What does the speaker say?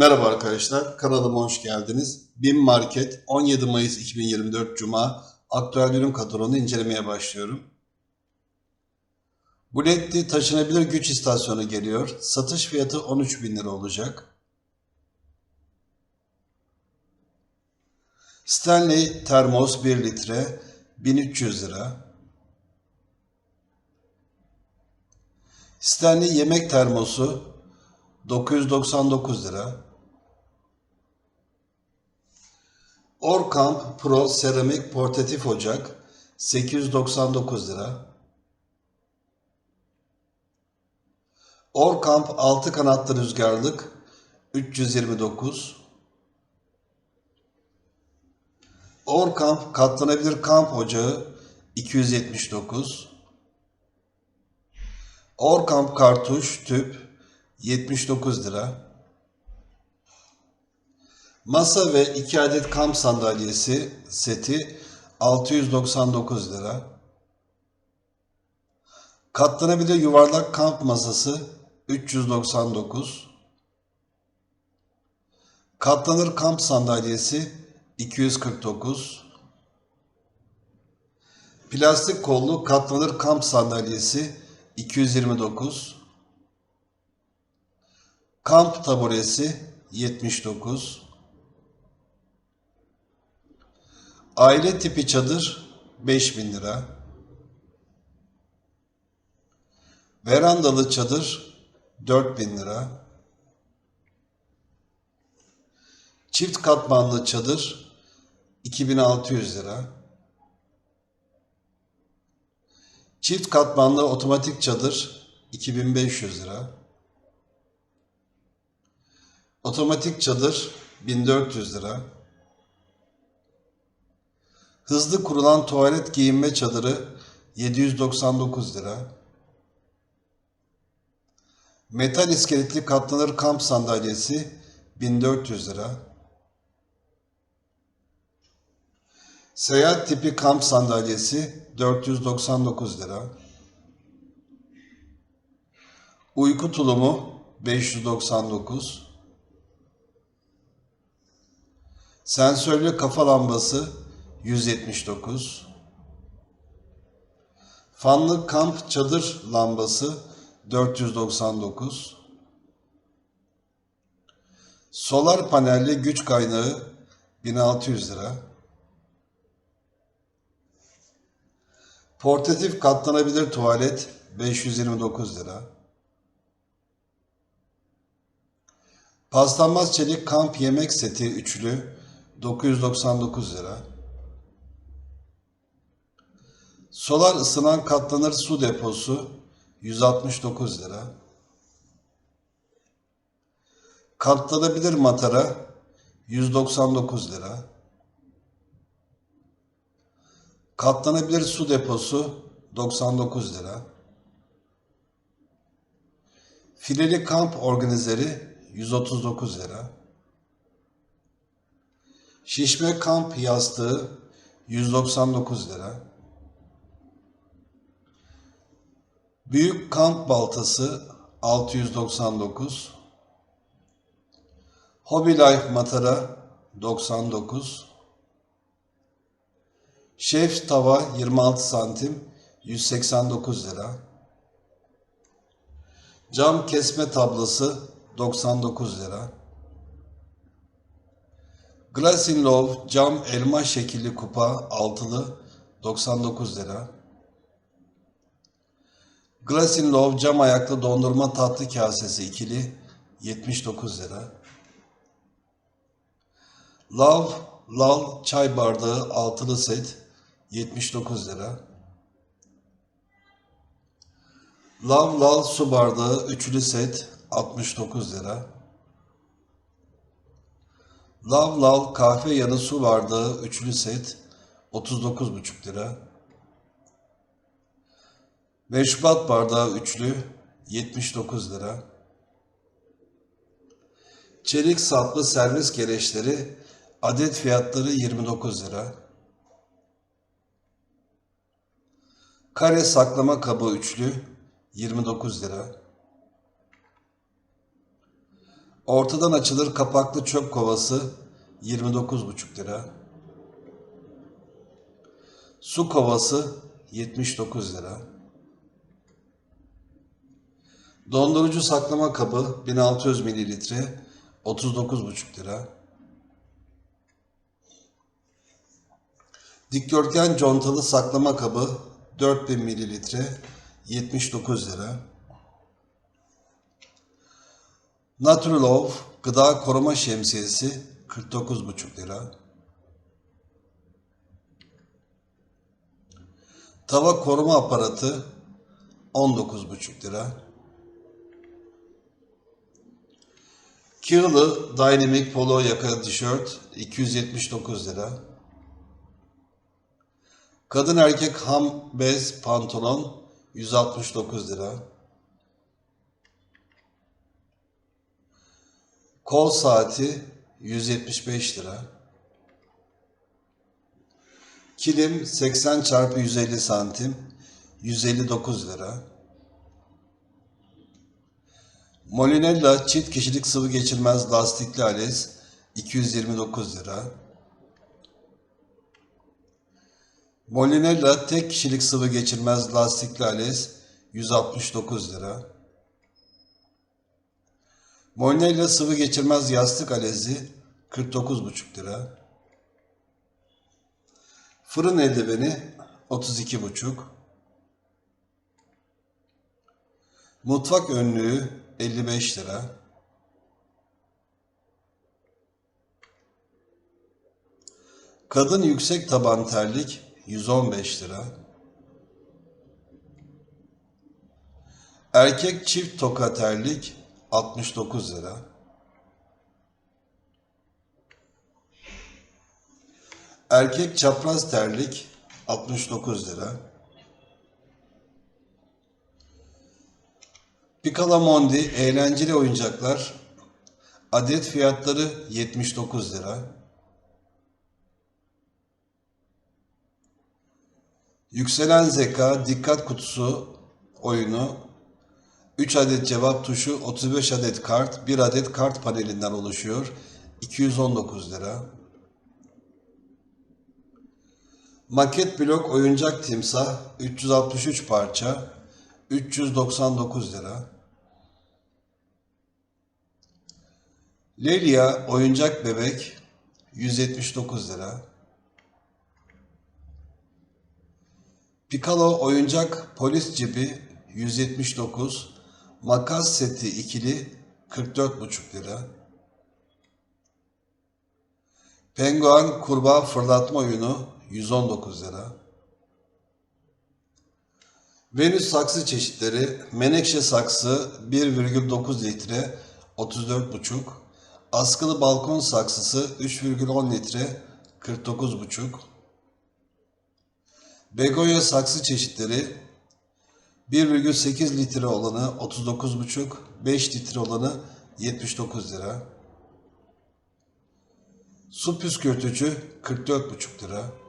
Merhaba arkadaşlar, kanalıma hoş geldiniz. BİM Market 17 Mayıs 2024 Cuma aktüel ürün katalogunu incelemeye başlıyorum. Buletti taşınabilir güç istasyonu geliyor. Satış fiyatı 13 bin lira olacak. Stanley termos 1 litre 1300 lira. Stanley yemek termosu 999 lira. Orkamp Pro seramik portatif ocak 899 lira. Orkamp 6 kanatlı rüzgarlık 329. Orkamp katlanabilir kamp ocağı 279. Orkamp kartuş tüp 79 lira. Masa ve 2 adet kamp sandalyesi seti 699 lira. Katlanabilir yuvarlak kamp masası 399. Katlanır kamp sandalyesi 249. Plastik kollu katlanır kamp sandalyesi 229. Kamp taburesi 79. Aile tipi çadır 5000 lira. Verandalı çadır 4000 lira. Çift katmanlı çadır 2600 lira. Çift katmanlı otomatik çadır 2500 lira. Otomatik çadır 1400 lira. Hızlı kurulan tuvalet giyinme çadırı 799 lira. Metal iskeletli katlanır kamp sandalyesi 1400 lira. Seyahat tipi kamp sandalyesi 499 lira. Uyku tulumu 599. Sensörlü kafa lambası 179. Fanlı kamp çadır lambası 499. Solar panelli güç kaynağı 1600 lira. Portatif katlanabilir tuvalet 529 lira. Paslanmaz çelik kamp yemek seti üçlü 999 lira. Solar ısınan katlanır su deposu 169 lira. Katlanabilir matara 199 lira. Katlanabilir su deposu 99 lira. Fileli kamp organizeri 139 lira. Şişme kamp yastığı 199 lira. Büyük kamp baltası 699. Hobby Life matara 99. Şef tava 26 santim 189 lira. Cam kesme tablası 99 lira. Glass in Love cam elma şekilli kupa altılı 99 lira. Glass in Love cam ayaklı dondurma tatlı kasesi ikili 79 lira. Love Lal çay bardağı altılı set 79 lira. Love Lal su bardağı üçlü set 69 lira. Lav Lav kahve yanı su bardağı üçlü set 39,5 lira. Meşrubat bardağı üçlü 79 lira. Çelik saplı servis gereçleri adet fiyatları 29 lira. Kare saklama kabı üçlü 29 lira. Ortadan açılır kapaklı çöp kovası 29,5 lira. Su kovası 79 lira. Dondurucu saklama kabı 1600 mililitre 39,5 lira. Dikdörtgen contalı saklama kabı 4000 mililitre 79 lira. Naturalove gıda koruma şemsiyesi 49,5 lira. Tava koruma aparatı 19,5 lira. Kığılı Dynamic Polo yaka tişört 279 lira. Kadın erkek ham bez pantolon 169 lira. Kol saati 175 lira. Kilim 80 çarpı 150 santim 159 lira. Molinella çift kişilik sıvı geçirmez lastikli alez 229 lira. Molinella tek kişilik sıvı geçirmez lastikli alez 169 lira. Molinella sıvı geçirmez yastık alezi 49,5 lira. Fırın eldiveni 32,5. Mutfak önlüğü 55 lira. Kadın yüksek taban terlik 115 lira. Erkek çift toka terlik 69 lira. Erkek çapraz terlik 69 lira. Picalamondi eğlenceli oyuncaklar adet fiyatları 79 lira. Yükselen Zeka Dikkat Kutusu oyunu 3 adet cevap tuşu, 35 adet kart, 1 adet kart panelinden oluşuyor. 219 lira. Maket blok oyuncak timsah 363 parça 399 lira. Lelia oyuncak bebek 179 lira. Piccolo oyuncak polis cibi 179, makas seti ikili 44,5 lira. Penguen kurbağa fırlatma oyunu 119 lira. Venüs saksı çeşitleri menekşe saksı 1,9 litre 34,5, askılı balkon saksısı 3,10 litre 49,5, Begonya saksı çeşitleri 1,8 litre olanı 39,5, 5 litre olanı 79 lira. Su püskürtücü 44,5 lira.